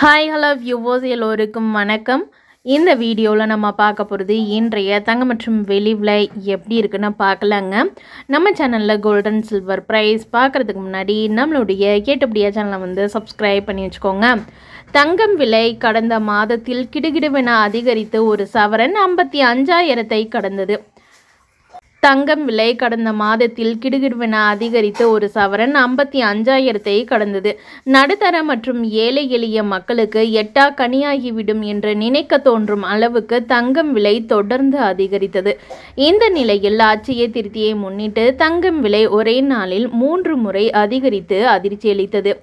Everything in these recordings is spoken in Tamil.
ஹாய் ஹலோ வியூவர்ஸ் எல்லோருக்கும் வணக்கம். இந்த வீடியோவில் நம்ம பார்க்க போகிறது இன்றைய தங்க மற்றும் வெளி விலை எப்படி இருக்குன்னு பார்க்கலாங்க. நம்ம சேனலில் கோல்டன் சில்வர் ப்ரைஸ் பார்க்குறதுக்கு முன்னாடி நம்மளுடைய கேட்டபடியா சேனலை வந்து சப்ஸ்கிரைப் பண்ணி வச்சுக்கோங்க. தங்கம் விலை கடந்த மாதத்தில் கிடுகிடுவென அதிகரித்து ஒரு சவரன் ஐம்பத்தி அஞ்சாயிரத்தை கடந்தது. தங்கம் விலை கடந்த மாதத்தில் கிடுகிடுவென அதிகரித்து ஒரு சவரன் ஐம்பத்தி அஞ்சாயிரத்தை கடந்தது. நடுத்தர மற்றும் ஏழை எளிய மக்களுக்கு எட்டா கனியாகிவிடும் என்று நினைக்க தோன்றும் அளவுக்கு தங்கம் விலை தொடர்ந்து அதிகரித்தது. இந்த நிலையில் ஆட்சியை திருத்தியை முன்னிட்டு தங்கம் விலை ஒரே நாளில் மூன்று முறை அதிகரித்து அதிர்ச்சியளித்தது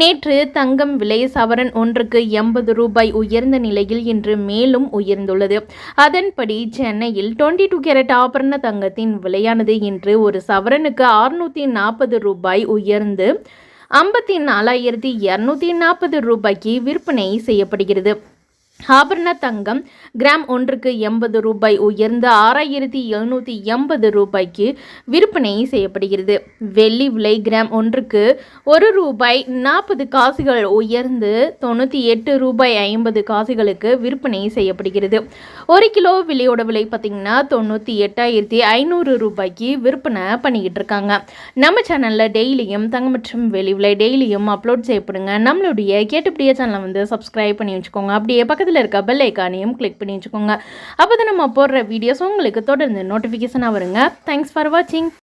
நேற்று தங்கம் விலை சவரன் ஒன்றுக்கு எண்பது ரூபாய் உயர்ந்த நிலையில் இன்று மேலும் உயர்ந்துள்ளது. அதன்படி சென்னையில் டுவெண்ட்டி டூ கேரட் ஆபரண தங்கத்தின் விலையானது இன்று ஒரு சவரனுக்கு அறுநூற்றி நாற்பது ரூபாய் உயர்ந்து ஐம்பத்தி நாலாயிரத்தி இரநூத்தி நாற்பது ரூபாய்க்கு விற்பனை செய்யப்படுகிறது. ஆபரண தங்கம் கிராம் ஒன்றுக்கு எண்பது ரூபாய் உயர்ந்து ஆறாயிரத்தி எழுநூற்றி எண்பது ரூபாய்க்கு விற்பனை செய்யப்படுகிறது. வெள்ளி விலை கிராம் ஒன்றுக்கு ஒரு ரூபாய் நாற்பது காசுகள் உயர்ந்து தொண்ணூற்றி எட்டு ரூபாய் ஐம்பது காசுகளுக்கு விற்பனை செய்யப்படுகிறது. ஒரு கிலோ விலையோட விலை பார்த்திங்கன்னா தொண்ணூற்றி எட்டாயிரத்தி ஐநூறு ரூபாய்க்கு விற்பனை பண்ணிக்கிட்டு இருக்காங்க. நம்ம சேனலில் டெய்லியும் தங்கம் மற்றும் வெள்ளி விலை டெய்லியும் அப்லோட் செய்யப்படுங்க. நம்மளுடைய கேட்டுப்படியே சேனலை வந்து சப்ஸ்கிரைப் பண்ணி வச்சுக்கோங்க. அப்படியே பக்கத்தில் இருக்க பெல் ஐக்கானையும் கிளிக் பண்ணி வச்சுக்கோங்க. அப்போ தான் நம்ம போடுற வீடியோஸ் உங்களுக்கு தொடர்ந்து நோட்டிஃபிகேஷனாக வருங்க. தேங்க்ஸ் ஃபார் வாட்சிங்